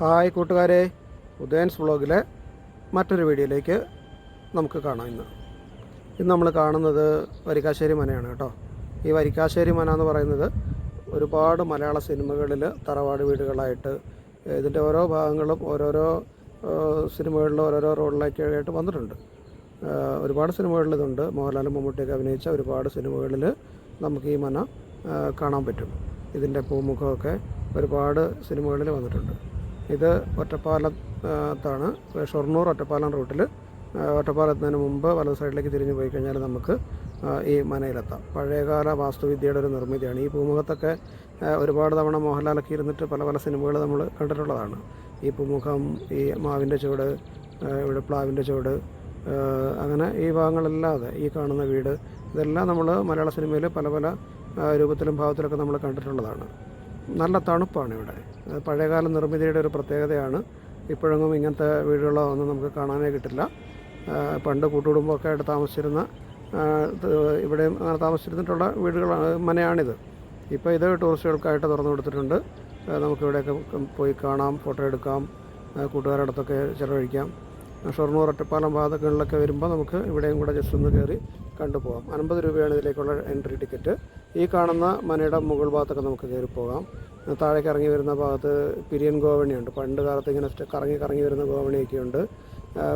Hi കൂട്ടുകാരെ ഉദയൻസ് വ്ളോഗിലെ മറ്റൊരു വീഡിയോയിലേക്ക് നമുക്ക് കാണാം ഇന്ന്. ഇന്ന് നമ്മൾ കാണുന്നത് വരിക്കാശ്ശേരി മനയാണ് കേട്ടോ. ഈ വരിക്കാശ്ശേരി മന എന്ന് പറയുന്നത് ഒരുപാട് മലയാള സിനിമകളിൽ തറവാട് വീടുകളായിട്ട് ഇതിന്റെ ഓരോ ഭാഗങ്ങളും ഓരോരോ സിനിമകളിൽ ഓരോരോ റോളിലേക്ക് ആയിട്ട് വന്നിട്ടുണ്ട് ഒരുപാട് സിനിമകളിൽ മോഹൻലാൽ മമ്മൂട്ടിയൊക്കെ അഭിനയിച്ച ഒരുപാട് സിനിമകളിൽ നമുക്ക് ഈ മന കാണാൻ പറ്റും. ഇതിന്റെ പൂമുഖമൊക്കെ ഒരുപാട് സിനിമകളിൽ വന്നിട്ടുണ്ട്. ഇത് ഒറ്റപ്പാലത്താണ് ഷൊർണൂർ ഒറ്റപ്പാലം റൂട്ടിൽ. ഒറ്റപ്പാലത്തുന്നതിന് മുമ്പ് വലത് സൈഡിലേക്ക് തിരിഞ്ഞു പോയി കഴിഞ്ഞാൽ നമുക്ക് ഈ മനയിലെത്താം. പഴയകാല വാസ്തുവിദ്യയുടെ ഒരു നിർമ്മിതിയാണ്. ഈ പൂമുഖത്തൊക്കെ ഒരുപാട് തവണ മോഹൻലാലൊക്കെ ഇരുന്നിട്ട് പല പല സിനിമകൾ നമ്മൾ കണ്ടിട്ടുള്ളതാണ്. ഈ പൂമുഖം ഈ മാവിന്റെ ചുവട് ഇവിടെ പ്ലാവിന്റെ ചുവട് അങ്ങനെ ഈ ഭാഗങ്ങളല്ലാതെ ഈ കാണുന്ന വീട് ഇതെല്ലാം നമ്മൾ മലയാള സിനിമയിൽ പല പല രൂപത്തിലും ഭാവത്തിലൊക്കെ നമ്മൾ കണ്ടിട്ടുള്ളതാണ്. നല്ല തണുപ്പാണ് ഇവിടെ. പഴയകാല നിർമ്മിതിയുടെ ഒരു പ്രത്യേകതയാണ്. ഇപ്പോഴെങ്ങും ഇങ്ങനത്തെ വീടുകളോ ഒന്നും നമുക്ക് കാണാനേ കിട്ടില്ല. പണ്ട് കൂട്ടുകുടുംബമൊക്കെ ആയിട്ട് താമസിച്ചിരുന്ന ഇവിടെയും അങ്ങനെ താമസിച്ചിരുന്നിട്ടുള്ള വീടുകളാണ് മനയാണിത്. ഇപ്പോൾ ഇത് ടൂറിസ്റ്റുകൾക്കായിട്ട് തുറന്നു കൊടുത്തിട്ടുണ്ട്. നമുക്കിവിടെയൊക്കെ പോയി കാണാം ഫോട്ടോ എടുക്കാം കൂട്ടുകാരോടൊത്തൊക്കെ ചിലവഴിക്കാം. ഷൊർണൂർ ഒറ്റപ്പാലം ഭാഗങ്ങളിലൊക്കെ വരുമ്പോൾ നമുക്ക് ഇവിടെയും കൂടെ ജസ്റ്റ് ഒന്ന് കയറി കണ്ടുപോകാം അൻപത് രൂപയാണ് ഇതിലേക്കുള്ള എൻട്രി ടിക്കറ്റ്. ഈ കാണുന്ന മനയുടെ മുകൾ ഭാഗത്തൊക്കെ നമുക്ക് കയറി പോകാം. താഴേക്ക് ഇറങ്ങി വരുന്ന ഭാഗത്ത് പിരിയൻ ഗോവണിയുണ്ട്. പണ്ട് കാലത്ത് ഇങ്ങനെ കറങ്ങി കറങ്ങി വരുന്ന ഗോവണിയൊക്കെ ഉണ്ട്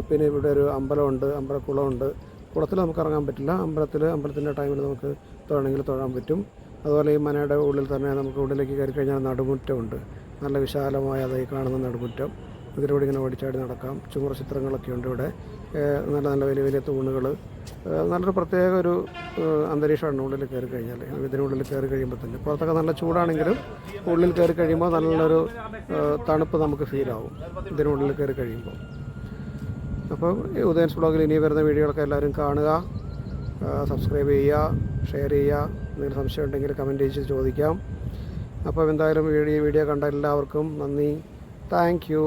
പിന്നെ ഇവിടെ ഒരു അമ്പലമുണ്ട് അമ്പലക്കുളമുണ്ട്. കുളത്തിൽ നമുക്ക് ഇറങ്ങാൻ പറ്റില്ല. അമ്പലത്തിൽ അമ്പലത്തിന്റെ ടൈമിൽ നമുക്ക് തൊഴണമെങ്കിൽ തൊഴാൻ പറ്റും. അതുപോലെ ഈ മനയുടെ ഉള്ളിൽ തന്നെ നമുക്ക് ഉള്ളിലേക്ക് കയറി കഴിഞ്ഞാൽ നടുമുറ്റമുണ്ട്. നല്ല വിശാലമായ അത് ഈ കാണുന്ന നടുമുറ്റം. ഇതിലൂടെ ഇങ്ങനെ ഓടിച്ചാടി നടക്കാം. ചുമർ ചിത്രങ്ങളൊക്കെ ഉണ്ട് ഇവിടെ. നല്ല നല്ല വലിയ വലിയ തൂണുകൾ നല്ലൊരു പ്രത്യേക ഒരു അന്തരീക്ഷമാണ് ഉള്ളിൽ കയറി കഴിഞ്ഞാൽ ഇതിനുള്ളിൽ കയറി കഴിയുമ്പോൾ തന്നെ. പുറത്തൊക്കെ നല്ല ചൂടാണെങ്കിലും ഉള്ളിൽ കയറി കഴിയുമ്പോൾ നല്ലൊരു തണുപ്പ് നമുക്ക് ഫീൽ ആവും ഇതിനുള്ളിൽ കയറി കഴിയുമ്പോൾ അപ്പോൾ ഉദയൻസ് ബ്ലോഗിൽ ഇനി വരുന്ന വീഡിയോകളൊക്കെ എല്ലാവരും കാണുക. സബ്സ്ക്രൈബ് ചെയ്യുക ഷെയർ ചെയ്യുക. എന്തെങ്കിലും സംശയം ഉണ്ടെങ്കിൽ കമന്റ് ചെയ്ത് ചോദിക്കാം. അപ്പോൾ എന്തായാലും വീഡിയോ വീഡിയോ കണ്ട എല്ലാവർക്കും നന്ദി. Thank you